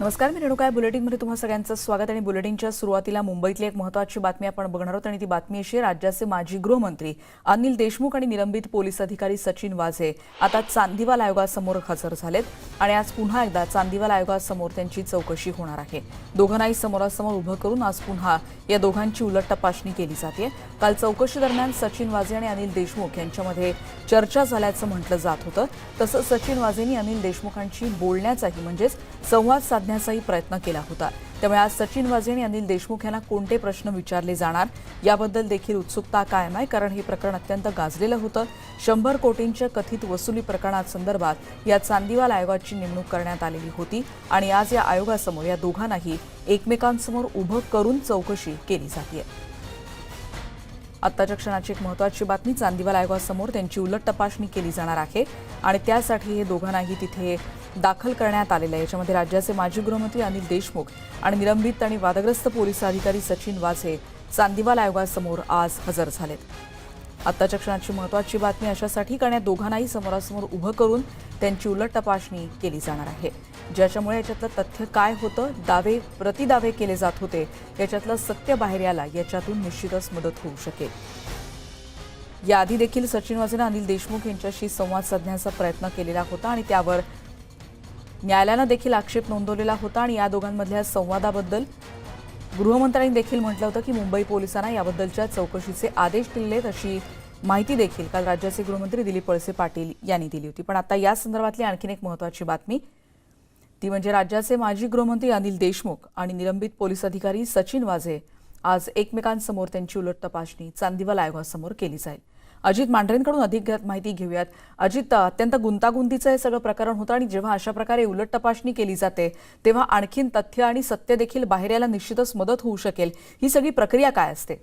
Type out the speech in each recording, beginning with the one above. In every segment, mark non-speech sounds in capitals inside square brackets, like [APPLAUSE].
नमस्कार मी रेणुका बुलेटिनमध्ये तुम्हा सगळ्यांचं स्वागत आणि बुलेटिनच्या सुरुवातीला मुंबईतली एक महत्वाची बातमी आपण बघणार आहोत आणि ती बातमी अशी राज्याचे माजी गृहमंत्री अनिल देशमुख आणि निलंबित पोलीस अधिकारी सचिन वाझे आता चांदीवाल आयोगासमोर हजर झालेत आणि आज पुन्हा एकदा चांदीवाल आयोगासमोर त्यांची चौकशी होणार आहे. दोघांनाही समोरासमोर उभं करून आज पुन्हा या दोघांची उलट तपासणी केली जाते. काल चौकशी दरम्यान सचिन वाझे आणि अनिल देशमुख यांच्यामध्ये चर्चा झाल्याचं म्हटलं जात होतं. तसंच सचिन वाझेंनी अनिल देशमुखांशी बोलण्याचाही म्हणजेच संवाद साध साधण्याचाही प्रयत्न केला होता. त्यामुळे आज सचिन वाझे आणि अनिल देशमुख यांना कोणते प्रश्न विचारले जाणार याबद्दल देखील उत्सुकता कायम आहे कारण हे प्रकरण अत्यंत गाजलेलं होतं. शंभर कोटींच्या कथित वसुली प्रकरणासंदर्भात या चांदीवाल आयोगाची नेमणूक करण्यात आलेली होती आणि आज या आयोगासमोर या दोघांनाही एकमेकांसमोर उभं करून चौकशी केली जाते आत्ताच्या क्षणाची एक महत्वाची बातमी चांदीवाल आयोगासमोर त्यांची उलट तपासणी केली जाणार आहे आणि त्यासाठी हे दोघांनाही तिथे दाखल करण्यात आलेलं आहे. याच्यामध्ये राज्याचे माजी गृहमंत्री अनिल देशमुख आणि निलंबित आणि वादग्रस्त पोलीस अधिकारी सचिन वाझे चांदीवाल आयोगासमोर आज हजर झालेत. आत्ताच्या क्षणाची महत्वाची बातमी अशासाठी कारण या दोघांनाही समोरासमोर उभं करून त्यांची उलट तपासणी केली जाणार आहे. ज्याच्यामुळे याच्यातलं तथ्य काय होतं दावे प्रतिदावे केले जात होते याच्यातलं सत्य बाहेर यायला याच्यातून निश्चितच मदत होऊ शकेल. याआधी देखील सचिन वाझेनं अनिल देशमुख यांच्याशी संवाद साधण्याचा प्रयत्न केलेला होता आणि त्यावर न्यायालयानं देखील आक्षेप नोंदवलेला होता आणि या दोघांमधल्या संवादाबद्दल गृहमंत्र्यांनी देखील म्हटलं होतं की मुंबई पोलिसांना याबद्दलच्या चौकशीचे आदेश दिलेत अशी माहिती देखील काल राज्याचे गृहमंत्री दिलीप वळसे पाटील यांनी दिली होती. पण आता या संदर्भातली आणखीन एक महत्वाची बातमी. ती म्हणजे राज्याचे माजी गृहमंत्री अनिल देशमुख आणि निलंबित पोलीस अधिकारी सचिन वाझे आज एकमेकांसमोर त्यांची उलट तपासणी चांदीवाल आयोगासमोर केली जाईल. अजित मांढरेंकडून अधिक माहिती घेऊयात. अजित अत्यंत गुंतागुंतीचं हे सगळं प्रकरण होतं आणि जेव्हा अशा प्रकारे उलट तपासणी केली जाते तेव्हा आणखीन तथ्य आणि सत्य देखील बाहेर यायला निश्चितच मदत होऊ शकेल. ही सगळी प्रक्रिया काय असते?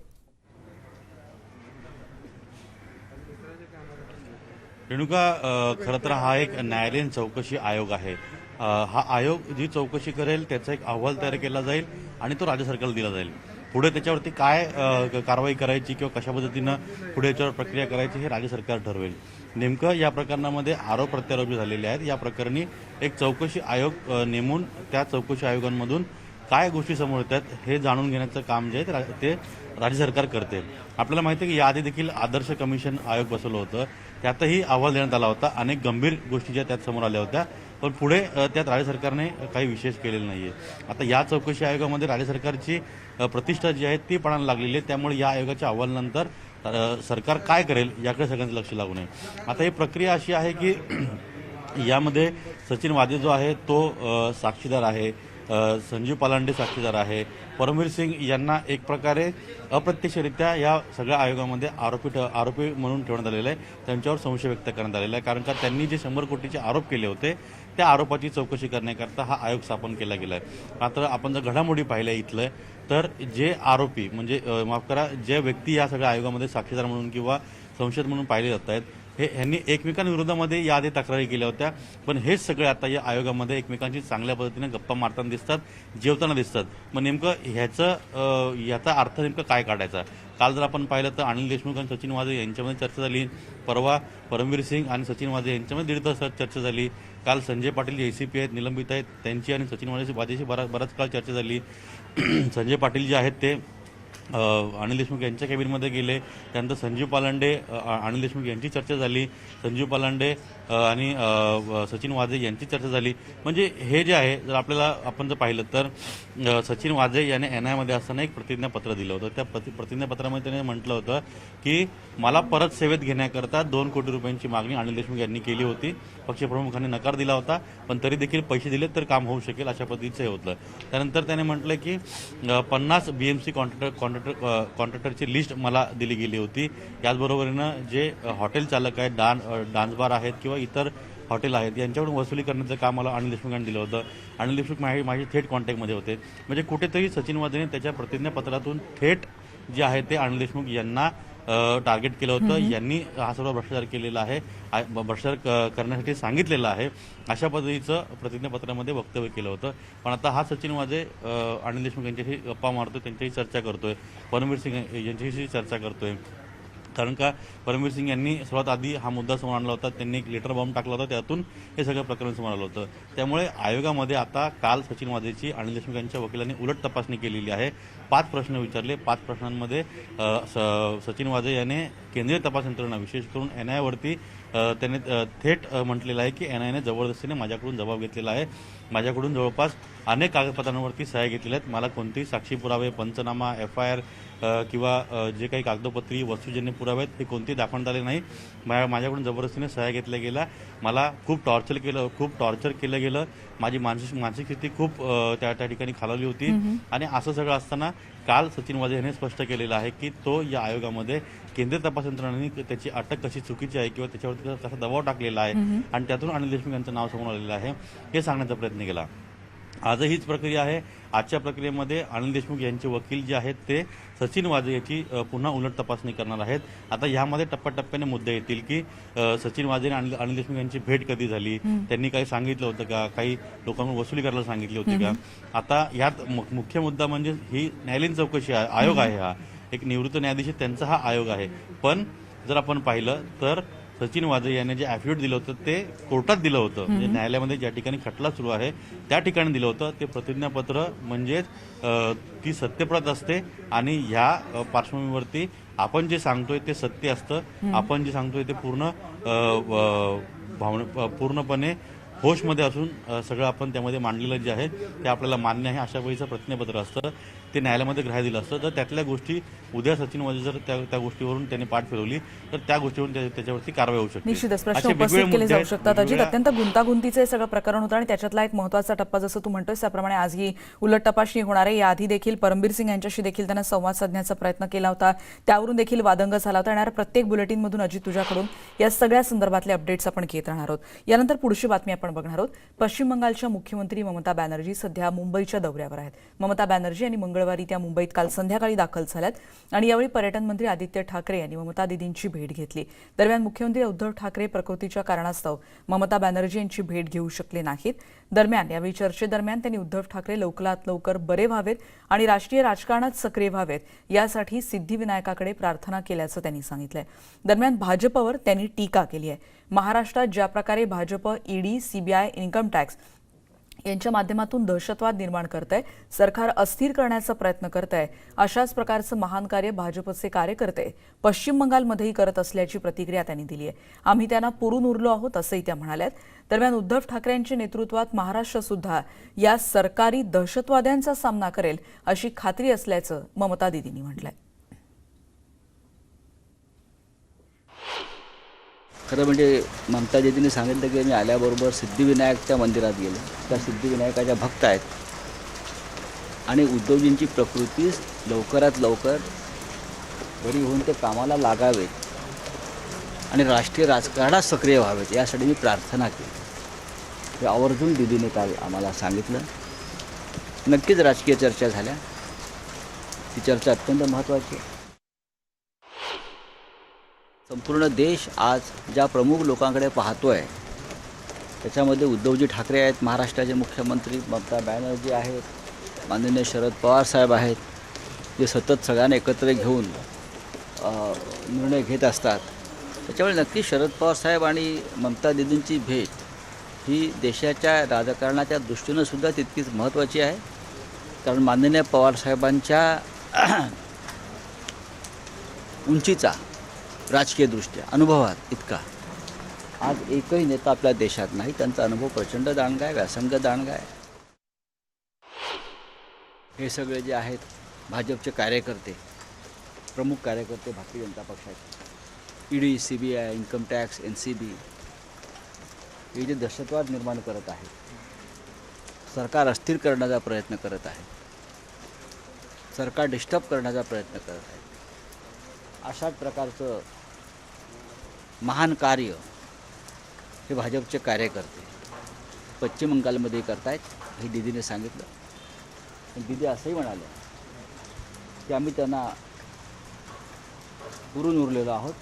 रेणुका खरं तर हा एक न्यायालयीन चौकशी आयोग आहे. हा आयोग जी चौकशी करेल त्याचा एक अहवाल तयार केला जाईल आणि तो राज्य सरकारला दिला जाईल. पुढे त्याच्यावरती काय कारवाई करायची किंवा कशा पद्धतीनं पुढे याच्यावर प्रक्रिया करायची हे राज्य सरकार ठरवेल. नेमकं या प्रकरणामध्ये आरोप प्रत्यारोप झालेले आहेत. या प्रकरणी एक चौकशी आयोग नेमून त्या चौकशी आयोगांमधून काय गोष्टी समोर येतात हे जाणून घेण्याचं काम जे आहे ते ते राज्य सरकार करते. आपल्याला माहिती आहे की याआधी देखील आदर्श कमिशन आयोग बसवलं होतं. त्यातही अहवाल देण्यात आला होता. अनेक गंभीर गोष्टी ज्या त्यात समोर आल्या होत्या. पण पुढे त्यात राज्य सरकारने काही विशेष केलेलं आहे आता या चौकशी आयोगामध्ये राज्य सरकारची प्रतिष्ठा जी आहे ती पणाला लागलेली आहे. त्यामुळे या आयोगाच्या अहवालानंतर सरकार काय करेल याकडे सगळ्यांचं लक्ष लागू नये. आता ही प्रक्रिया अशी आहे की [CLEARS THROAT] यामध्ये सचिन वादे जो आहे तो साक्षीदार आहे. संजीव पालांडे साक्षीदार आहे. परमवीर सिंग यांना एक प्रकारे अप्रत्यक्षरित्या या सगळ्या आयोगामध्ये आरोपी ठ- आरोपी म्हणून ठेवण्यात आलेलं आहे. त्यांच्यावर संशय व्यक्त करण्यात आलेला आहे. कारण का त्यांनी जे शंभर कोटीचे आरोप केले होते त्या आरोपाची चौकशी करण्याकरता हा आयोग स्थापन केला गेला आहे मात्र आपण जर घडामोडी पाहिल्या इथलं तर जे आरोपी म्हणजे माफ करा जे व्यक्ती या सगळ्या आयोगामध्ये साक्षीदार म्हणून किंवा संशयित म्हणून पाहिले जात आहेत हे ह्यांनी एकमेकांविरोधामध्ये याआधी तक्रारी केल्या होत्या. पण हेच सगळे आता या आयोगामध्ये एकमेकांशी चांगल्या पद्धतीने गप्पा मारताना दिसतात जेवताना दिसतात. मग नेमकं ह्याचं याचा ह्याचा अर्थ नेमकं काय काढायचा? काल जर आपण पाहिलं तर अनिल देशमुख आणि सचिन वाझे यांच्यामध्ये चर्चा झाली. परवा परमवीर सिंग आणि सचिन वाझे यांच्यामध्ये दीड तास चर्चा झाली. काल संजय पाटील जे पी आहेत निलंबित आहेत त्यांची आणि सचिन वाझेची वाझेची बरा बराच काळ चर्चा झाली. [CLEARS THROAT] संजय पाटील जे आहेत ते अनिल देशमुख यांच्या कॅबिनमध्ये गेले. त्यानंतर संजीव पालांडे अनिल देशमुख यांची चर्चा झाली. संजीव पालांडे आणि सचिन वाझे यांची चर्चा झाली. म्हणजे हे जे आहे जर आपल्याला आपण जर पाहिलं तर सचिन वाझे याने एन आयमध्ये असताना एक प्रतिज्ञापत्र दिलं होतं. त्या प्रति प्रतिज्ञापत्रामध्ये त्याने म्हटलं होतं की मला परत सेवेत घेण्याकरता दोन कोटी रुपयांची मागणी अनिल देशमुख यांनी केली होती. पक्षप्रमुखांनी नकार दिला होता पण तरी देखील पैसे दिले तर काम होऊ शकेल अशा पद्धतीचं हे होतं. त्यानंतर त्याने म्हटलं की अ, पन्नास बीएमसी कॉन्ट्रॅक्टर कॉन्ट्रॅक्टर कॉन्ट्रॅक्टरची लिस्ट मला दिली गेली होती. याचबरोबरीनं जे हॉटेल चालक आहेत डान डान्सबार डान्स बार आहेत किंवा इतर हॉटेल आहेत यांच्याकडून वसुली करण्याचं काम मला अनिल देशमुख यांनी दिलं होतं. अनिल देशमुख माझे माझे थेट कॉन्टॅक्टमध्ये होते. म्हणजे कुठेतरी सचिन वाझेने त्याच्या प्रतिज्ञापत्रातून थेट जे आहे ते अनिल देशमुख यांना टार्गेट केलं होतं. यांनी हा सर्व भ्रष्टाचार केलेला आहे भ्रष्टाचार करण्यासाठी सांगितलेलं आहे. अशा पद्धतीचं प्रतिज्ञापत्रामध्ये वक्तव्य केलं होतं. पण आता हा सचिन अ, अनिल देशमुख यांच्याशी गप्पा मारतोय त्यांच्याशी चर्चा करतोय. परमवीर सिंग यांच्याशी चर्चा करतोय. कारण का परमवीर सिंग यांनी सर्वात आधी हा मुद्दा समोर आणला होता. त्यांनी एक लेटर बॉम्ब टाकला होता. त्यातून हे सगळं प्रकरण समोर आलं होतं. त्यामुळे आयोगामध्ये आता काल सचिन वाझेची आणि देशमुख यांच्या वकिलांनी उलट तपासणी केलेली आहे. पाच प्रश्न विचारले. पाच प्रश्नांमध्ये स- सचिन वाझे याने केंद्रीय तपास यंत्रणा विशेष करून एन आयवरती त्याने थेट म्हटलेलं आहे की एन आयने जबरदस्तीने माझ्याकडून जबाब घेतलेला आहे. माझ्याकडून जवळपास अनेक कागदपत्रांवरती सह्या घेतलेल्या आहेत. मला कोणतेही साक्षी पुरावे पंचनामा एफ आय आर किंवा जे काही कागदपत्री वस्तुजन्य पुरावे आहेत हे कोणतेही दाखवण्यात आले नाही. मा- माझ्याकडून जबरदस्तीने सह्या घेतल्या गेल्या. मला खूप टॉर्चर केलं खूप टॉर्चर केलं गेलं. माझी मानसिक मानसिक स्थिती खूप त्या त्या ठिकाणी खालावली होती. आणि असं सगळं असताना काल सचिन वाझे यांनी स्पष्ट केलेलं आहे की तो या आयोगामध्ये केंद्रीय तपास यंत्रणांनी त्याची अटक कशी चुकीची आहे किंवा त्याच्यावरती कसा दबाव टाकलेला आहे आणि त्यातून अनिल देशमुख यांचं नाव समोर आलेलं आहे हे सांगण्याचा प्रयत्न केला. आजही हीच प्रक्रिया आहे. आजच्या प्रक्रियेमध्ये अनिल देशमुख यांचे वकील जे आहेत ते सचिन वाजे याची पुन्हा उलट तपासणी करणार आहेत. आता यामध्ये टप्प्याटप्प्याने मुद्दे येतील की सचिन वाजे आणि अनिल- अनिल देशमुख यांची भेट कधी झाली? त्यांनी काही सांगितलं होतं का? काही लोकांकडून वसुली करायला सांगितली होती का? आता यात मुख्य मुद्दा म्हणजे ही न्यायालयीन चौकशी आहे आयोग आहे हा. एक निवृत्त न्यायाधीश त्यांचा हा आयोग आहे. पण जर आपण पाहिलं तर सचिन वाजे यांनी जे ॲफिडेविट दिलं होतं ते कोर्टात दिलं होतं. म्हणजे न्यायालयामध्ये ज्या ठिकाणी खटला सुरू आहे त्या ठिकाणी दिलं होतं. ते प्रतिज्ञापत्र म्हणजेच ती सत्यप्रत असते आणि ह्या पार्श्वभूमीवरती आपण जे सांगतोय ते सत्य असतं. आपण जे सांगतोय ते पूर्ण भावना पूर्णपणे होशमध्ये असून सगळं आपण त्यामध्ये मांडलेलं जे आहे ते आपल्याला मान्य आहे अशा वेळीचं प्रतिज्ञापत्र असतं. ते न्यायालयामध्ये ग्राह्य दिलं असतं. तर त्यातल्या गोष्टी उद्या सचिन वाजे जर त्या त्या गोष्टीवरून त्यांनी पाठ फिरवली तर त्या गोष्टीवरून त्या- त्याच्यावरती कारवाई होऊ शकते. निश्चितच प्रश्न उपस्थित केले जाऊ शकतात. अजित अत्यंत गुंतागुंतीचं हे सगळं प्रकरण होतं आणि त्याच्यातला एक महत्त्वाचा टप्पा जसं तू म्हणतोय त्याप्रमाणे आज ही उलट तपासणी होणार आहे. याआधी देखील परमबीर सिंग यांच्याशी देखील त्यांना संवाद साधण्याचा प्रयत्न केला होता. त्यावरून देखील वादंग झाला होता. येणाऱ्या प्रत्येक बुलेटिनमधून अजित तुझ्याकडून या सगळ्या संदर्भातले अपडेट्स आपण घेत राहणार आहोत. यानंतर पुढची बातमी आपण बघणार आहोत. पश्चिम बंगालच्या मुख्यमंत्री ममता बॅनर्जी सध्या मुंबईच्या दौऱ्यावर आहेत. ममता बॅनर्जी यांनी मंगळवारी त्या मुंबईत काल संध्याकाळी दाखल झाल्यात आणि यावेळी पर्यटन मंत्री आदित्य ठाकरे यांनी ममता दिदींची भेट घेतली. दरम्यान मुख्यमंत्री उद्धव ठाकरे प्रकृतीच्या कारणास्तव ममता बॅनर्जी यांची भेट घेऊ शकले नाहीत. दरम्यान यावेळी चर्चेदरम्यान त्यांनी उद्धव ठाकरे लवकरात लवकर बरे व्हावेत आणि राष्ट्रीय राजकारणात सक्रिय व्हावेत यासाठी सिद्धिविनायकाकडे प्रार्थना केल्याचं त्यांनी सांगितलंय. दरम्यान भाजपवर त्यांनी टीका केली आहे. महाराष्ट्रात ज्या प्रकारे Bhajap ED CBI income tax यांच्या माध्यमातून दहशतवाद निर्माण करत आहे सरकार अस्थिर करण्याचा प्रयत्न करत आहे अशाच प्रकारचं महान कार्य भाजपचे कार्यकर्ते पश्चिम बंगालमध्येही करत असल्याची प्रतिक्रिया त्यांनी दिली आहे. आम्ही त्यांना पुरून उरलो आहोत असंही त्या म्हणाल्यात. दरम्यान उद्धव ठाकरे यांच्या नेतृत्वात महाराष्ट्र सुद्धा या सरकारी दहशतवाद्यांचा सामना करेल अशी खात्री असल्याचं ममता दिदींनी म्हटलंय. खरं म्हणजे ममता दीदीने सांगितलं की मी आल्याबरोबर सिद्धिविनायकच्या मंदिरात गेलो. त्या सिद्धिविनायकाच्या भक्त आहेत. आणि उद्धवजींची प्रकृती लवकरात लवकर बरी होऊन ते कामाला लागावेत आणि राष्ट्रीय राजकारणात सक्रिय व्हावेत यासाठी मी प्रार्थना केली. हे आवर्जून दिदीने काल आम्हाला सांगितलं. नक्कीच राजकीय चर्चा झाल्या. ती चर्चा अत्यंत महत्त्वाची आहे. संपूर्ण देश आज ज्या प्रमुख लोकांकडे पाहतो आहे त्याच्यामध्ये उद्धवजी ठाकरे आहेत महाराष्ट्राचे मुख्यमंत्री ममता बॅनर्जी आहेत माननीय शरद पवार साहेब आहेत जे सतत सगळ्यांना एकत्र घेऊन निर्णय घेत असतात. त्याच्यामुळे नक्की शरद पवार साहेब आणि ममता दिदींची भेट ही देशाच्या राजकारणाच्या दृष्टीनंसुद्धा तितकीच महत्त्वाची आहे. कारण माननीय पवारसाहेबांच्या [CLEARS THROAT] उंचीचा राजकीयदृष्ट्या अनुभवात इतका. आज एकही नेता आपल्या देशात नाही त्यांचा अनुभव प्रचंड दांडगा आहे व्यासंग दांडगा आहे हे सगळे जे आहेत भाजपचे कार्यकर्ते प्रमुख कार्यकर्ते भारतीय जनता पक्षाचे. ED C B I income tax N C B हे जे दहशतवाद निर्माण करत आहे सरकार अस्थिर करण्याचा प्रयत्न करत आहे सरकार डिस्टर्ब करण्याचा प्रयत्न करत आहे. अशाच प्रकारचं महान कार्य हे भाजपचे कार्यकर्ते पश्चिम बंगालमध्ये करतायत हे दिदीने सांगितलं. पण दिदी असंही म्हणाले की आम्ही त्यांना पुरून उरलेलो आहोत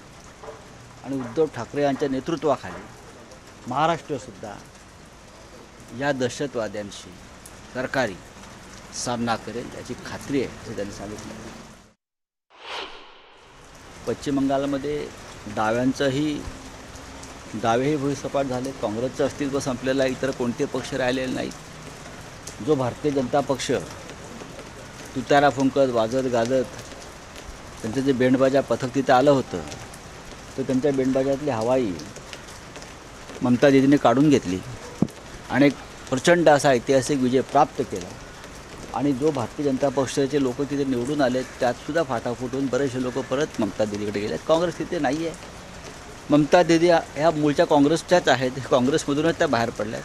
आणि उद्धव ठाकरे यांच्या नेतृत्वाखाली महाराष्ट्रसुद्धा या दहशतवाद्यांशी सरकारी सामना करेल याची खात्री आहे असं त्यांनी सांगितलं. पश्चिम बंगालमध्ये डाव्यांचंही डावेही भुईसपाट झाले. काँग्रेसचं अस्तित्व संपलेलं आहे. इतर कोणते पक्ष राहिलेले नाहीत. जो भारतीय जनता पक्ष तुतारा फुंकत वाजत गाजत त्यांचं जे बेंडबाजा पथक तिथं आलं होतं तर त्यांच्या बेंडबाजातली हवाई ममता दिदीने काढून घेतली आणि एक प्रचंड असा ऐतिहासिक विजय प्राप्त केला. आणि जो भारतीय जनता पक्षाचे लोक तिथे निवडून आले त्यातसुद्धा फाटाफूट होऊन बरेचसे लोक परत ममता दिदीकडे गेले. काँग्रेस तिथे नाही आहे ममता दिदी ह्या- मूळच्या काँग्रेसच्याच आहेत. काँग्रेसमधूनच त्या बाहेर पडल्या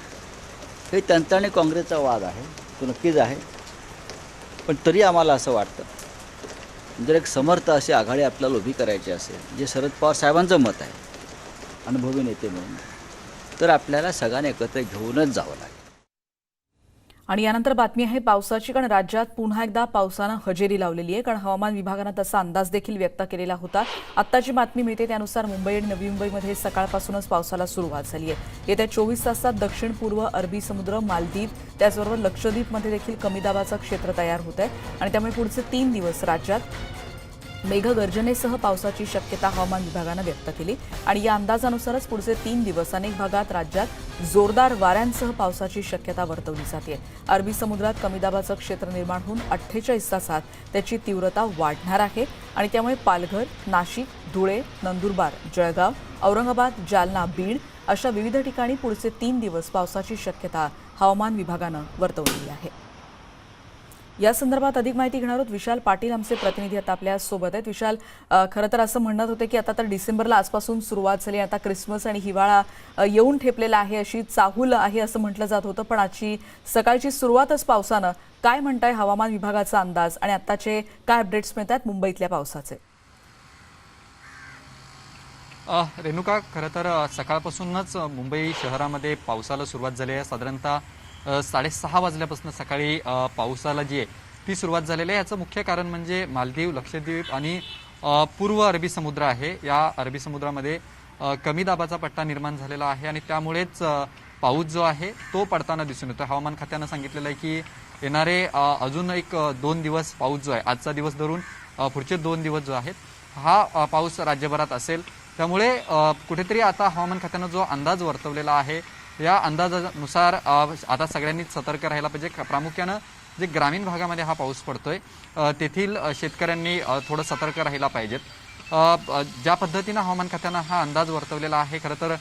हे त्यांचा आणि काँग्रेसचा वाद आहे. तो नक्कीच आहे. पण तरी आम्हाला असं वाटतं जर एक समर्थ अशी आघाडी आपल्याला उभी करायची असेल जे शरद पवार साहेबांचं मत आहे अनुभवी नेते म्हणून तर आपल्याला सगळ्यांना एकत्र घेऊनच जावं लागेल. आणि यानंतर बातमी आहे पावसाची कारण राज्यात पुन्हा एकदा पावसानं हजेरी लावलेली आहे. कारण हवामान विभागानं तसा अंदाज देखील व्यक्त केलेला होता. आत्ताची बातमी मिळते त्यानुसार मुंबई आणि नवी मुंबईमध्ये सकाळपासूनच पावसाला सुरुवात झाली आहे. येत्या चोवीस तासात दक्षिण पूर्व अरबी समुद्र मालदीव त्याचबरोबर लक्षद्वीपमध्ये देखील कमी दाबाचं क्षेत्र तयार होत आहे आणि त्यामुळे पुढचे तीन दिवस राज्यात मेघगर्जनेसह पावसाची शक्यता हवामान विभागानं व्यक्त केली. आणि या अंदाजानुसारच पुढचे तीन दिवस अनेक भागात राज्यात जोरदार वाऱ्यांसह पावसाची शक्यता वर्तवली जाते. अरबी समुद्रात कमी दाबाचं क्षेत्र निर्माण होऊन अठ्ठेचाळीस तासात त्याची तीव्रता वाढणार आहे. आणि त्यामुळे पालघर नाशिक धुळे नंदुरबार जळगाव औरंगाबाद जालना बीड अशा विविध ठिकाणी पुढचे तीन दिवस पावसाची शक्यता हवामान विभागानं वर्तवलेली आहे. या संदर्भात अधिक माहिती घेणार आहोत. विशाल पाटील आमचे प्रतिनिधी आता आपल्यासोबत आहेत. विशाल खरं तर असं म्हणत होते की आता तर डिसेंबरला आजपासून सुरुवात झाली आता क्रिसमस आणि हिवाळा येऊन ठेपलेला आहे. अशी चाहूल आहे असं म्हटलं जात होतं. पण आजची सकाळची सुरुवातच पावसानं काय म्हणताय हवामान विभागाचा अंदाज आणि आत्ताचे काय अपडेट्स मिळत आहेत मुंबईतल्या पावसाचे? अ, रेणुका खरं तर सकाळपासूनच मुंबई शहरामध्ये पावसाला सुरुवात झाली आहे. साधारणतः साडेसहा वाजल्यापासून सकाळी पावसाला जी आहे ती सुरुवात झालेली आहे. याचं मुख्य कारण म्हणजे मालदीव लक्षद्वीप आणि पूर्व अरबी समुद्र आहे. या अरबी समुद्रामध्ये कमी दाबाचा पट्टा निर्माण झालेला आहे आणि त्यामुळेच पाऊस जो आहे तो पडताना दिसून येतो. हवामान खात्यानं सांगितलेलं आहे की येणारे अजून एक दोन दिवस पाऊस जो आहे आजचा दिवस धरून पुढचे दोन दिवस जो आहेत हा पाऊस राज्यभरात असेल. त्यामुळे कुठेतरी आता हवामान खात्यानं जो अंदाज वर्तवलेला आहे या अंदाजानुसार आता सगळ्यांनीच सतर्क राहायला पाहिजे. प्रामुख्यानं जे ग्रामीण भागामध्ये हा पाऊस पडतोय तेथील शेतकऱ्यांनी थोडं सतर्क राहायला पाहिजेत. ज्या पद्धतीनं हवामान खात्यानं हा अंदाज वर्तवलेला आहे खरं तर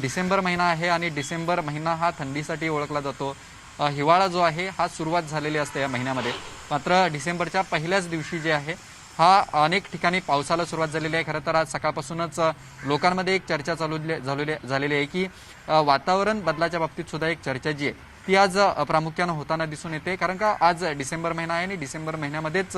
डिसेंबर महिना आहे आणि डिसेंबर महिना हा थंडीसाठी ओळखला जातो. हिवाळा जो आहे हा सुरुवात झालेली असते या महिन्यामध्ये. मात्र डिसेंबरच्या पहिल्याच दिवशी जे आहे हा अनेक ठिकाणी पावसाला सुरुवात झालेली आहे. खरं तर आज सकाळपासूनच लोकांमध्ये एक चर्चा चालू झालेली झालेली आहे की वातावरण बदलाच्या बाबतीत सुद्धा एक चर्चा जी आहे ती आज प्रामुख्यानं होताना दिसून येते. कारण का आज डिसेंबर महिना आहे आणि डिसेंबर महिन्यामध्येच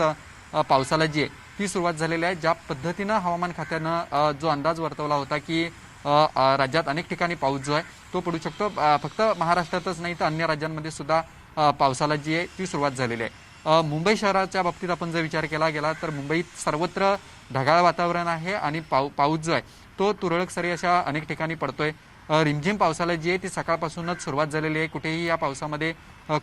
पावसाला जी आहे ती सुरुवात झालेली आहे. ज्या पद्धतीनं हवामान खात्यानं जो अंदाज वर्तवला होता की राज्यात अनेक ठिकाणी पाऊस जो आहे तो पडू शकतो. फक्त महाराष्ट्रातच नाही तर अन्य राज्यांमध्ये सुद्धा पावसाला जी आहे ती सुरुवात झालेली आहे. मुंबई शहराच्या बाबतीत आपण जर विचार केला गेला तर मुंबईत सर्वत्र ढगाळ वातावरण आहे आणि पाऊ पाऊस जो आहे तो तुरळक सरी अशा अनेक ठिकाणी पडतोय. रिमझिम पावसाला जी आहे ती सकाळपासूनच सुरुवात झालेली आहे. कुठेही या पावसामध्ये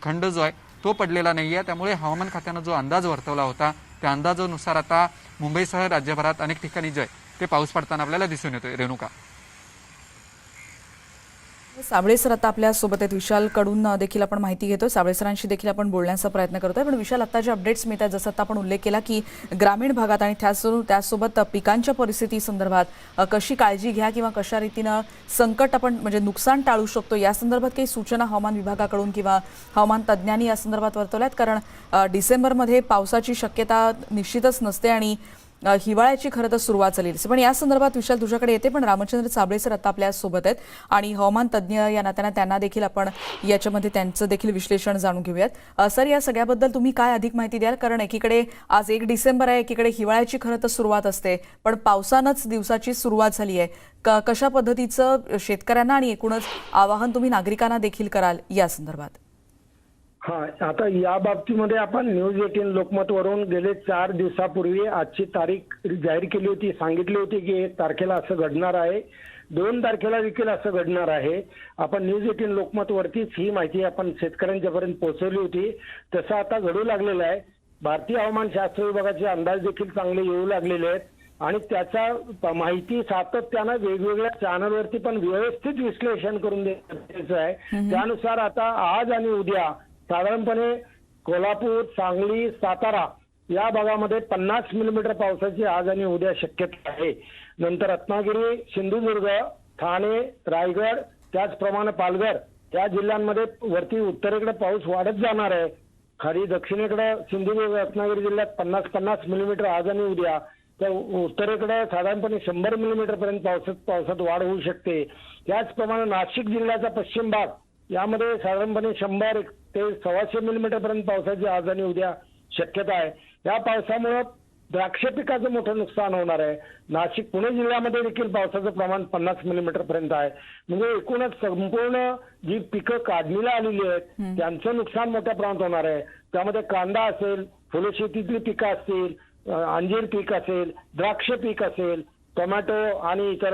खंड जो आहे तो पडलेला नाही आहे त्यामुळे हवामान खात्यानं जो अंदाज वर्तवला होता त्या अंदाजानुसार आता मुंबईसह राज्यभरात अनेक ठिकाणी जो आहे ते पाऊस पडताना आपल्याला दिसून येतोय. रेणुका. साबळे सर आता आपल्यासोबत आहेत. विशालकडून देखील आपण माहिती घेतोय. साबळे सरांशी देखील आपण बोलण्याचा प्रयत्न करतोय. पण विशाल आता जे अपडेट्स मिळत आहेत जसं आता आपण उल्लेख केला की ग्रामीण भागात आणि त्यासोबत त्यासोबत पिकांच्या परिस्थिती संदर्भात कशी काळजी घ्या किंवा कशा रीतीनं संकट आपण म्हणजे नुकसान टाळू शकतो या संदर्भात काही सूचना हवामान विभागाकडून किंवा हवामान तज्ज्ञांनी या संदर्भात वर्तवल्यात? कारण डिसेंबरमध्ये पावसाची शक्यता निश्चितच नसते आणि हिवाळ्याची खरं तर सुरुवात झाली असते. पण या संदर्भात विशाल तुझ्याकडे येते पण रामचंद्र साबळे सर आता आपल्यासोबत आहेत. आणि हवामान तज्ज्ञ या नात्यानं त्यांना देखील आपण याच्यामध्ये त्यांचं देखील विश्लेषण जाणून घेऊयात. सर या सगळ्याबद्दल तुम्ही काय अधिक माहिती द्याल? कारण एकीकडे आज एक डिसेंबर आहे एकीकडे हिवाळ्याची खरं तर सुरुवात असते. पण पावसानंच दिवसाची सुरुवात झाली आहे. क- कशा पद्धतीचं शेतकऱ्यांना आणि एकूणच आवाहन तुम्ही नागरिकांना देखील कराल या संदर्भात? हा आता या बाबतीमध्ये आपण न्यूज एटीन लोकमत वरून गेले चार दिवसापूर्वी आजची तारीख जाहीर केली होती सांगितली होती की एक तारखेला असं घडणार आहे. दोन तारखेला देखील असं घडणार आहे. आपण न्यूज एटीन लोकमत वरतीच ही माहिती आपण शेतकऱ्यांच्यापर्यंत पोहोचवली होती. तसं आता घडू लागलेलं आहे. भारतीय हवामान शास्त्र विभागाचे अंदाज देखील चांगले येऊ लागलेले आहेत. आणि त्याचा माहिती सातत्यानं वेगवेगळ्या चॅनलवरती पण व्यवस्थित विश्लेषण करून द्यायचं आहे. त्यानुसार आता आज आणि उद्या साधारणपणे कोल्हापूर सांगली सातारा या भागामध्ये पन्नास मिलीमीटर पावसाची आज आणि उद्या शक्यता आहे. नंतर रत्नागिरी सिंधुदुर्ग ठाणे रायगड त्याचप्रमाणे पालघर या जिल्ह्यांमध्ये वरती उत्तरेकडे पाऊस वाढत जाणार आहे. खाली दक्षिणेकडे सिंधुदुर्ग रत्नागिरी जिल्ह्यात पन्नास पन्नास मिलीमीटर आज आणि उद्या. तर उत्तरेकडे साधारणपणे शंभर मिलीमीटर पर्यंत पावसात पावसात वाढ होऊ शकते. त्याचप्रमाणे नाशिक जिल्ह्याचा पश्चिम भाग यामध्ये साधारणपणे शंभर ते सव्वाशे मिलीमीटर पर्यंत पावसाची आज आणि उद्या शक्यता आहे. या पावसामुळे द्राक्ष पिकाचं मोठं नुकसान होणार आहे. नाशिक पुणे जिल्ह्यामध्ये देखील पावसाचं प्रमाण पन्नास मिलीमीटर पर्यंत आहे. म्हणजे एकूणच संपूर्ण जी पिकं काढणीला आलेली आहेत त्यांचं नुकसान मोठ्या प्रमाणात होणार आहे. त्यामध्ये कांदा असेल फुलशेतीतली पिकं असतील अंजीर पीक असेल द्राक्ष पीक असेल टोमॅटो आणि इतर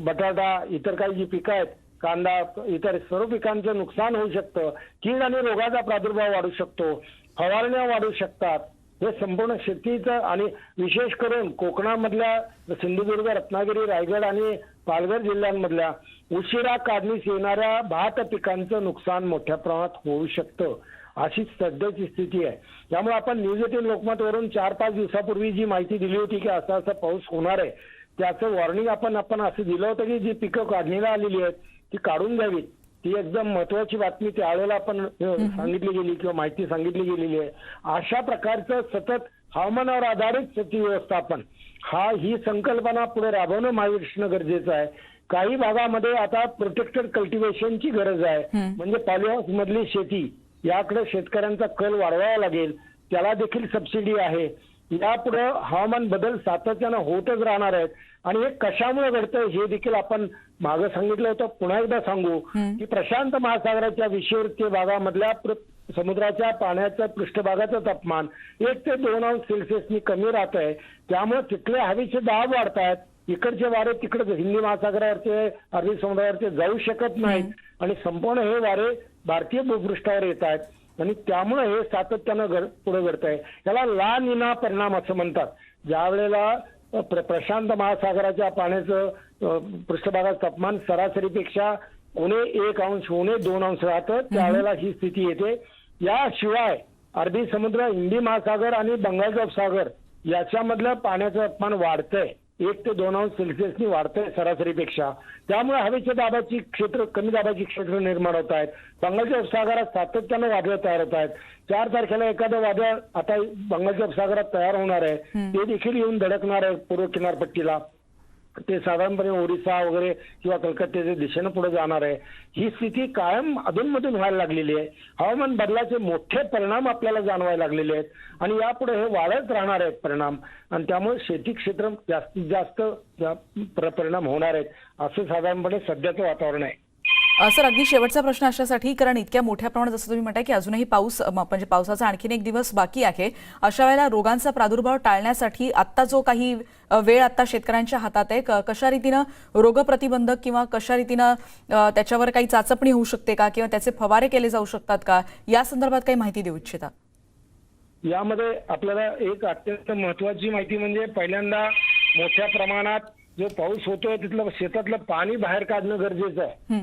बटाटा इतर काही जी पिकं आहेत कांदा इतर सर्व पिकांचं नुकसान होऊ शकतं. कीड आणि रोगाचा प्रादुर्भाव वाढू शकतो. फवारण्या वाढू शकतात. हे संपूर्ण शेतीचं आणि विशेष करून कोकणामधल्या सिंधुदुर्ग रत्नागिरी रायगड आणि पालघर जिल्ह्यांमधल्या उशिरा काढणीस येणाऱ्या भात पिकांचं नुकसान मोठ्या प्रमाणात होऊ शकतं अशी सध्याची स्थिती आहे. त्यामुळे आपण न्यूज एटीन लोकमतवरून चार पाच दिवसापूर्वी जी माहिती दिली होती की असा असा पाऊस होणार आहे त्याचं वॉर्निंग आपण आपण असं दिलं होतं की जी पिकं काढणीला आलेली आहेत ती काढून घ्यावीत ती एकदम महत्वाची बातमी त्यावेळेला आपण सांगितली गेली किंवा माहिती सांगितली गेलेली आहे. अशा प्रकारचं सतत हवामानावर आधारित शेती व्यवस्थापन हा ही संकल्पना पुढे राबवणं महाराष्ट्र गरजेचं आहे. काही भागामध्ये आता प्रोटेक्टेड कल्टिवेशनची गरज आहे. म्हणजे पॉलिहाऊस मधली शेती याकडे शेतकऱ्यांचा कल वाढवावा लागेल. त्याला देखील सबसिडी आहे. यापुढे हवामान बदल सातत्यानं होतच राहणार आहेत. आणि हे कशामुळे घडतंय हे देखील आपण मागं सांगितलं होतं. पुन्हा एकदा सांगू की प्रशांत महासागराच्या विषुववृत्तीय भागामधल्या समुद्राच्या पाण्याचं पृष्ठभागाचं तापमान एक ते दोन अंश सेल्सिअसनी कमी राहत आहे त्यामुळे तिथले हवेचे दाब वाढत आहेत इकडचे वारे तिकडे हिंदी महासागरावरचे अरबी समुद्रावरचे जाऊ शकत नाहीत. आणि संपूर्ण हे वारे भारतीय भूपृष्ठावर येत आहेत आणि त्यामुळे हे सातत्यानं घड- पुढे घडत आहे याला ला निना परिणाम असं म्हणतात. ज्या वेळेला प्रशांत महासागराच्या पाण्याचं पृष्ठभागाचं तापमान सरासरीपेक्षा उणे एक अंश उणे दोन अंश राहतं त्यावेळेला ही स्थिती येते. याशिवाय अरबी समुद्र हिंदी महासागर आणि बंगालचा उपसागर याच्यामधलं पाण्याचं तापमान वाढतंय. एक ते दोन अंश सेल्सिअसनी वाढतंय सरासरीपेक्षा. त्यामुळे हवेच्या दाबाची क्षेत्र कमी दाबाची क्षेत्र निर्माण होत आहेत. बंगालच्या उपसागरात सातत्यानं वादळं तयार होत आहेत. चार तारखेला एखादं वादळ आता बंगालच्या उपसागरात तयार होणार आहे. ते देखील येऊन धडकणार आहे पूर्व किनारपट्टीला. ते साधारणपणे ओरिसा वगैरे किंवा कलकत्त्याच्या दिशेनं पुढे जाणार आहे. ही स्थिती कायम अधूनमधून व्हायला लागलेली आहे. हवामान बदलाचे मोठे परिणाम आपल्याला जाणवायला लागलेले आहेत. आणि यापुढे हे वाढत राहणार आहेत परिणाम. आणि त्यामुळे शेती क्षेत्र जास्तीत जास्त प्र- परिणाम होणार आहेत. असं साधारणपणे सध्याचं वातावरण आहे. सर अगदी शेवटचा प्रश्न अशासाठी कारण इतक्या मोठ्या प्रमाणात जसं तुम्ही म्हणताय की अजूनही पाऊस म्हणजे पावसाचा आणखीन एक दिवस बाकी आहे अशा वेळेला रोगांचा प्रादुर्भाव टाळण्यासाठी आत्ता जो काही वेळ आता शेतकऱ्यांच्या हातात आहे कशा रीतीनं रोगप्रतिबंधक किंवा कशा रीतीनं त्याच्यावर काही चाचपणी होऊ शकते का किंवा त्याचे फवारे केले जाऊ शकतात का या संदर्भात काही माहिती देऊ इच्छिता यामध्ये आपल्याला एक अत्यंत महत्वाची माहिती म्हणजे पहिल्यांदा मोठ्या प्रमाणात जो पाऊस होतोय तिथलं शेतातलं पाणी बाहेर काढणं गरजेचं आहे.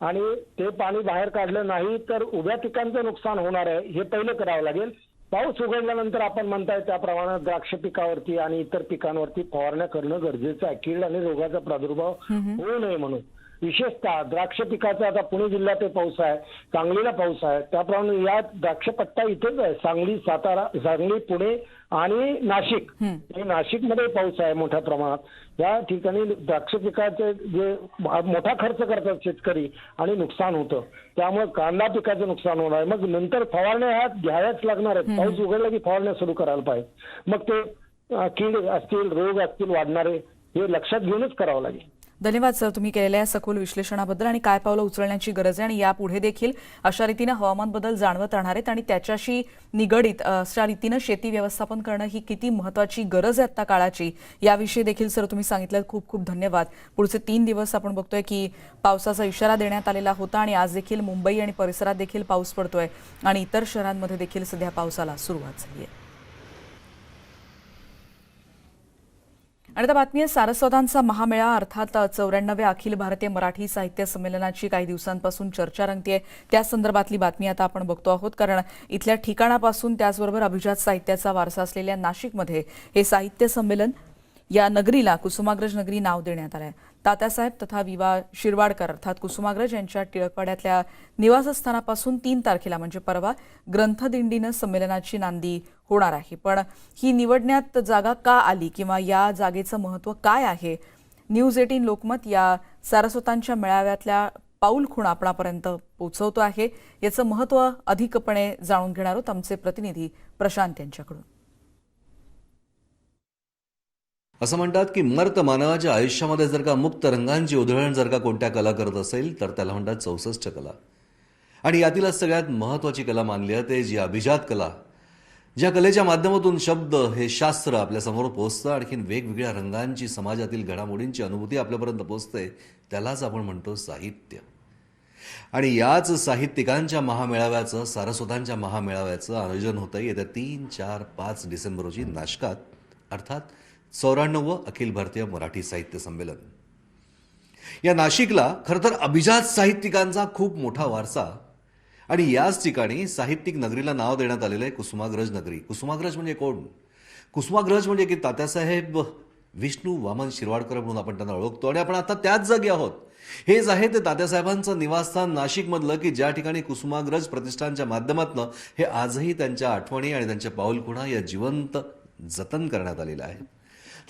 आणि ते पाणी बाहेर काढलं नाही तर उभ्या पिकांचं नुकसान होणार आहे हे पहिलं करावं लागेल. पाऊस उघडल्यानंतर आपण म्हणताय त्याप्रमाणे द्राक्ष पिकावरती आणि इतर पिकांवरती फवारण्या करणं गरजेचं आहे. कीड आणि रोगाचा प्रादुर्भाव होऊ नये म्हणून. विशेषतः द्राक्ष पिकाचा आता पुणे जिल्ह्यात पाऊस आहे सांगलीला पाऊस आहे. त्याप्रमाणे या द्राक्ष पट्टा इथेच आहे सांगली सातारा सांगली पुणे आणि नाशिक. हे नाशिकमध्ये पाऊस आहे मोठ्या प्रमाणात. या ठिकाणी द्राक्ष पिकाचे जे मोठा खर्च करतात शेतकरी आणि नुकसान होतं. त्यामुळे कांदा पिकाचं नुकसान होणार. मग नंतर फवारण्या ह्या घ्याव्याच लागणार आहेत. पाऊस उघडला की फवारण्या सुरू करायला पाहिजे. मग ते कीड असतील रोग असतील वाढणारे हे लक्षात घेऊनच करावं लागेल. धन्यवाद सर तुम्ही केलेल्या या सखोल विश्लेषणाबद्दल आणि काय पावलं उचलण्याची गरज आहे आणि यापुढे देखील अशा रीतीनं हवामान बदल जाणवत राहणार आहेत आणि त्याच्याशी निगडीत अशा रीतीनं शेती व्यवस्थापन करणं ही किती महत्वाची गरज आहे आता काळाची याविषयी देखील सर तुम्ही सांगितलं. खूप खूप धन्यवाद. पुढचे तीन दिवस आपण बघतोय की पावसाचा इशारा देण्यात आलेला होता आणि आज देखील मुंबई आणि परिसरात देखील पाऊस पडतोय आणि इतर शहरांमध्ये देखील सध्या पावसाला सुरुवात झाली आहे. आणि त्या बातमी आहे सारस्वतांचा महामेळा अर्थात चौऱ्याण्णव्या अखिल भारतीय मराठी साहित्य संमेलनाची काही दिवसांपासून चर्चा रंगतीये. त्या संदर्भातली बातमी आता आपण बघतो आहोत कारण इथल्या ठिकाणापासून त्याचबरोबर अभिजात साहित्याचा वारसा असलेल्या नाशिकमध्ये हे साहित्य संमेलन या नगरीला कुसुमाग्रज नगरी नाव देण्यात आलं आहे तात्यासाहेब तथा विवा शिरवाडकर अर्थात कुसुमाग्रज यांच्या टिळकवाड्यातल्या निवासस्थानापासून तीन तारखेला म्हणजे परवा ग्रंथदिंडीनं संमेलनाची नांदी होणार आहे. पण ही निवडण्यात जागा का आली किंवा या जागेचं महत्त्व काय आहे? न्यूज एटीन लोकमत या सारस्वतांच्या मेळाव्यातल्या पाऊल खूण आपणापर्यंत पोहोचवतो आहे. याचं महत्त्व अधिकपणे जाणून घेणार आहोत आमचे प्रतिनिधी प्रशांत यांच्याकडून. असं म्हणतात की मर्त मानवाच्या आयुष्यामध्ये जर का मुक्त रंगांची उधळण जर का कोणत्या कला करत असेल तर त्याला म्हणतात चौसष्ट कला. आणि यातीलच सगळ्यात महत्त्वाची कला मानली जाते जी अभिजात कला ज्या कलेच्या माध्यमातून शब्द हे शास्त्र आपल्यासमोर पोचतं आणखीन वेगवेगळ्या रंगांची समाजातील घडामोडींची अनुभूती आपल्यापर्यंत पोचते त्यालाच आपण म्हणतो साहित्य. आणि याच साहित्यिकांच्या महामेळाव्याचं सारस्वतांच्या महामेळाव्याचं आयोजन होतं येत्या तीन चार पाच डिसेंबर रोजी नाशकात अर्थात चौऱ्याण्णव अखिल भारतीय मराठी साहित्य संमेलन. या नाशिकला खरं तर अभिजात साहित्यिकांचा खूप मोठा वारसा आणि याच ठिकाणी साहित्यिक नगरीला नाव देण्यात आलेलं आहे कुसुमाग्रज नगरी. कुसुमाग्रज म्हणजे कोण? कुसुमाग्रज म्हणजे की तात्यासाहेब विष्णू वामन शिरवाडकर म्हणून आपण त्यांना ओळखतो. आणि आपण आता त्याच जागी आहोत. हेच आहे ते तात्यासाहेबांचं निवासस्थान नाशिकमधलं की ज्या ठिकाणी कुसुमाग्रज प्रतिष्ठानच्या माध्यमातून हे आजही त्यांच्या आठवणी आणि त्यांच्या पाऊलखुणा या जिवंत जतन करण्यात आलेलं आहे.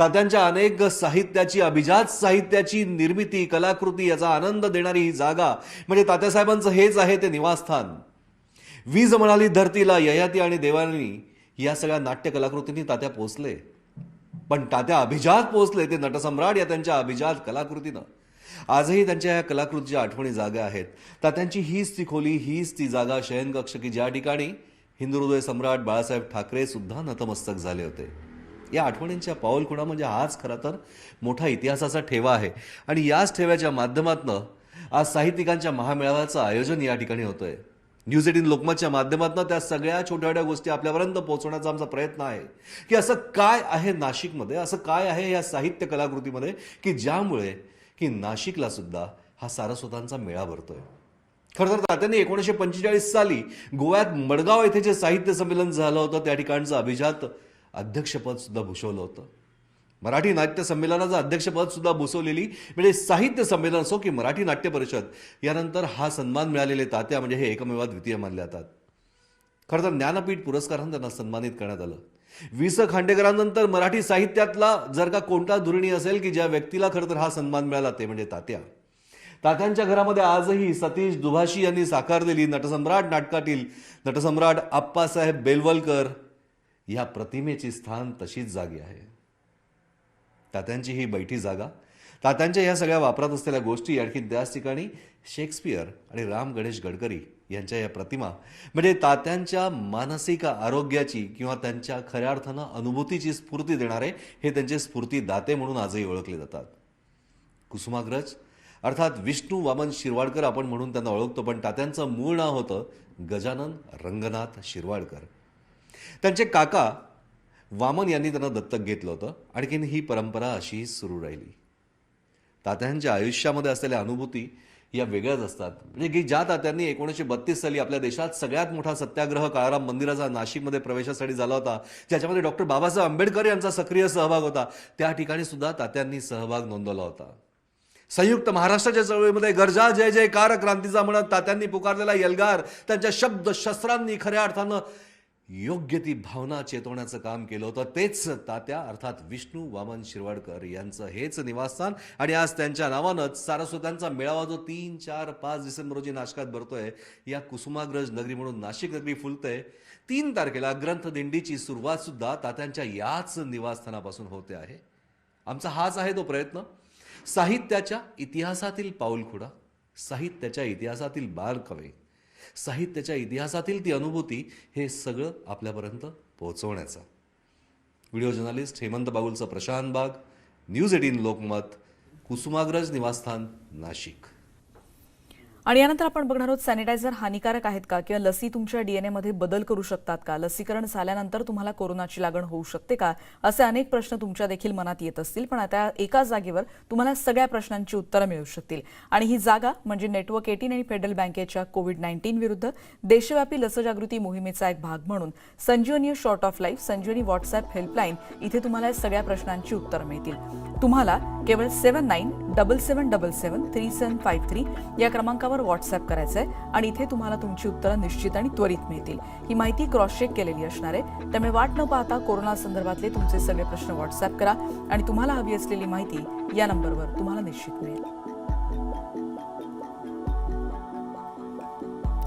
तात्यांच्या अनेक साहित्याची अभिजात साहित्याची निर्मिती कलाकृती याचा आनंद देणारी ही जागा म्हणजे तात्यासाहेबांचं हेच आहे ते निवासस्थान. वीज म्हणाली धरतीला ययाती आणि देवानी या सगळ्या नाट्य कलाकृतींनी तात्या पोचले पण तात्या अभिजात पोचले ते नटसम्राट या त्यांच्या अभिजात कलाकृतीनं. आजही त्यांच्या या कलाकृतीच्या आठवणी जागा आहेत. तात्यांची हीच ती खोली हीच ती जागा शयनकक्ष की ज्या ठिकाणी हिंदू हृदय सम्राट बाळासाहेब ठाकरे सुद्धा नतमस्तक झाले होते. या आठवणींच्या पाऊलखुणा म्हणजे हाच खरा तर मोठा इतिहासाचा ठेवा आहे. आणि याच ठेव्याच्या माध्यमातनं आज साहित्यिकांच्या महामेळाव्याचं आयोजन या ठिकाणी होतंय. न्यूज एटीन लोकमतच्या माध्यमातून त्या सगळ्या छोट्या छोट्या गोष्टी आपल्यापर्यंत पोहोचवण्याचा आमचा प्रयत्न आहे. की असं काय आहे नाशिकमध्ये? असं काय आहे या साहित्य कलाकृतीमध्ये की ज्यामुळे की नाशिकला सुद्धा हा सारस्वतांचा मेळा भरतोय? खरं तर तात्यांनी एकोणीसशे पंचेचाळीस साली गोव्यात मडगाव येथे जे साहित्य संमेलन झालं होतं त्या ठिकाणचं अभिजात अध्यक्षपदसुद्धा भूषवलं होतं. मराठी नाट्य संमेलनाचं अध्यक्षपदसुद्धा भूसवलेली म्हणजे साहित्य संमेलन असो की मराठी नाट्य परिषद यानंतर हा सन्मान मिळालेले तात्या म्हणजे हे एकमेवा द्वितीय मानले जातात. खरं तर ज्ञानपीठ पुरस्कारानं त्यांना सन्मानित करण्यात आलं. वि स खांडेकरांनंतर मराठी साहित्यातला जर का कोणता धुरणी असेल की ज्या व्यक्तीला खरं तर हा सन्मान मिळाला ते म्हणजे तात्या. तात्यांच्या घरामध्ये आजही सतीश दुभाषी यांनी साकारलेली नटसम्राट नाटकातील नटसम्राट आप्पासाहेब बेलवलकर या प्रतिमेची स्थान तशीच जागी आहे. तात्यांची ही बैठी जागा तात्यांच्या या सगळ्या वापरात असलेल्या गोष्टी आणखी त्याच ठिकाणी शेक्सपियर आणि राम गणेश गडकरी यांच्या या प्रतिमा म्हणजे तात्यांच्या मानसिक आरोग्याची किंवा त्यांच्या खऱ्या अर्थानं अनुभूतीची स्फूर्ती देणारे हे त्यांचे स्फूर्तीदाते म्हणून आजही ओळखले जातात. कुसुमाग्रज अर्थात विष्णू वामन शिरवाडकर आपण म्हणून त्यांना ओळखतो पण तात्यांचं मूळ नाव होतं गजानन रंगनाथ शिरवाडकर. त्यांचे काका वामन यांनी त्यांना दत्तक घेतलं होतं. आणखीन ही परंपरा अशी सुरू राहिली. तात्यांच्या आयुष्यामध्ये असलेल्या अनुभूती या वेगळ्याच असतात. म्हणजे की ज्या तात्यांनी एकोणीसशे बत्तीस साली आपल्या देशात सगळ्यात मोठा सत्याग्रह काळाराम मंदिराचा नाशिकमध्ये प्रवेशासाठी झाला होता. ज्याच्यामध्ये डॉक्टर बाबासाहेब आंबेडकर यांचा सक्रिय सहभाग होता. त्या ठिकाणी सुद्धा तात्यांनी सहभाग नोंदवला होता. संयुक्त महाराष्ट्राच्या चळवळीमध्ये गरजा जय जयकार क्रांतीचा म्हणत तात्यांनी पुकारलेला यलगार त्यांच्या शब्द शस्त्रांनी खऱ्या अर्थानं योग्य ती भावना चेतवण्याचं काम केलं होतं. तेच तात्या अर्थात विष्णू वामन शिरवाडकर यांचं हेच निवासस्थान. आणि आज त्यांच्या नावानंच सारस्वतांचा मेळावा जो तीन चार पाच डिसेंबर रोजी नाशकात भरतोय या कुसुमाग्रज नगरी म्हणून नाशिक नगरी फुलतंय. तीन तारखेला ग्रंथदिंडीची सुरुवात सुद्धा तात्यांच्या याच निवासस्थानापासून होते आहे. आमचा हाच आहे तो प्रयत्न. साहित्याच्या इतिहासातील पाऊलखुडा साहित्याच्या इतिहासातील बारकवे साहित्याच्या इतिहासातील ती अनुभूती हे सगळं आपल्यापर्यंत पोहोचवण्याचा. व्हिडिओ जर्नलिस्ट हेमंत बागुलचा प्रशांत बाग न्यूज एटीन लोकमत कुसुमाग्रज निवासस्थान नाशिक. आणि यानंतर आपण बघणार आहोत सॅनिटायझर हानिकारक आहेत का? किंवा लसी तुमच्या डीएनए मध्ये बदल करू शकतात का? लसीकरण झाल्यानंतर तुम्हाला कोरोनाची लागण होऊ शकते का? असे अनेक प्रश्न तुमच्या देखील मनात येत असतील पण आता एका जागेवर तुम्हाला सगळ्या प्रश्नांची उत्तरं मिळू शकतील. आणि ही जागा म्हणजे नेटवर्क एटीन आणि फेडरल बँकेच्या कोविड नाईन्टीन विरुद्ध देशव्यापी लसजागृती मोहिमेचा एक भाग म्हणून Sanjeevani shot of life Sanjeevani WhatsApp helpline इथे तुम्हाला सगळ्या प्रश्नांची उत्तरं मिळतील. तुम्हाला केवळ seven nine double seven double seven three seven five three या क्रमांकावर व्हॉट्सअप करायचं आहे आणि इथे तुम्हाला तुमची उत्तरं निश्चित आणि त्वरित मिळतील. ही माहिती क्रॉस चेक केलेली असणार आहे. त्यामुळे वाट न पाहता कोरोना संदर्भातले तुमचे सगळे प्रश्न व्हॉट्सअप करा आणि तुम्हाला हवी असलेली माहिती या नंबरवर तुम्हाला निश्चित मिळेल.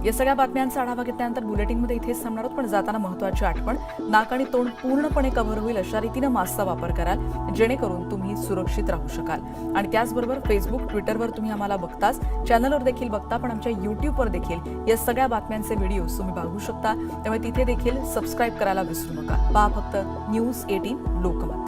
या सगळ्या बातम्यांचा आढावा घेतल्यानंतर बुलेटिनमध्ये इथेच थांबणार आहोत पण जाताना महत्वाची आठवण नाक आणि तोंड पूर्णपणे कव्हर होईल अशा रीतीनं मास्कचा वापर कराल जेणेकरून तुम्ही सुरक्षित राहू शकाल. आणि त्याचबरोबर फेसबुक ट्विटरवर तुम्ही आम्हाला बघताच चॅनलवर देखील बघता पण आमच्या युट्यूबवर देखील या सगळ्या बातम्यांचे व्हिडिओ तुम्ही बघू शकता. त्यामुळे तिथे देखील सबस्क्राईब करायला विसरू नका. पहा फक्त न्यूज एटीन लोकमत.